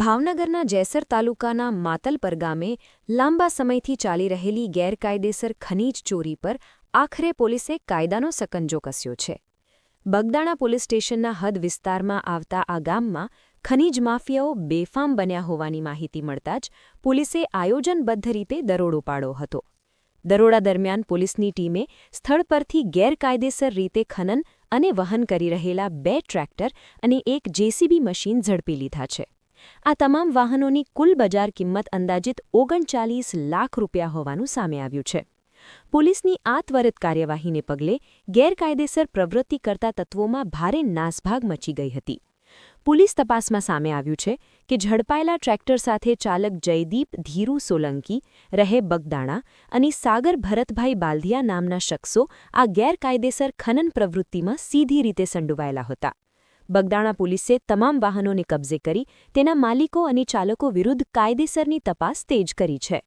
ભાવનગરના જેસર તાલુકાના માતલપર ગામે લાંબા સમયથી ચાલી રહેલી ગેરકાયદેસર ખનીજ ચોરી પર આખરે પોલીસે કાયદાનો સકંજો કસ્યો છે. બગદાણા પોલીસ સ્ટેશનના હદ વિસ્તારમાં આવતા આ ગામમાં ખનીજ માફિયાઓ બેફામ બન્યા હોવાની માહિતી મળતા જ પોલીસે આયોજનબદ્ધ રીતે દરોડો પાડ્યો હતો. દરોડા દરમિયાન પોલીસની ટીમે સ્થળ પરથી ગેરકાયદેસર રીતે ખનન અને વહન કરી રહેલા બે ટ્રેક્ટર અને એક જેસીબી મશીન ઝડપી લીધા છે. આ તમામ વાહનોની કુલ બજાર કિંમત અંદાજિત ઓગણચાલીસ લાખ રૂપિયા હોવાનું સામે આવ્યું છે. પોલીસની આ ત્વરિત કાર્યવાહીને પગલે ગેરકાયદેસર પ્રવૃત્તિ કરતા તત્વોમાં ભારે નાસભાગ મચી ગઈ હતી. પોલીસ તપાસમાં સામે આવ્યું છે કે ઝડપાયેલા ટ્રેક્ટર સાથે ચાલક જયદીપ ધીરુ સોલંકી, રહે બગદાણા અને સાગર ભરતભાઈ બાલધિયા નામના શખ્સો આ ગેરકાયદેસર ખનન પ્રવૃત્તિમાં સીધી રીતે સંડોવાયેલા હતા. બગદાણા પોલીસે તમામ વાહનોને કબજે કરી તેના માલિકો અને ચાલકો વિરુદ્ધ કાયદેસરની તપાસ તેજ કરી છે.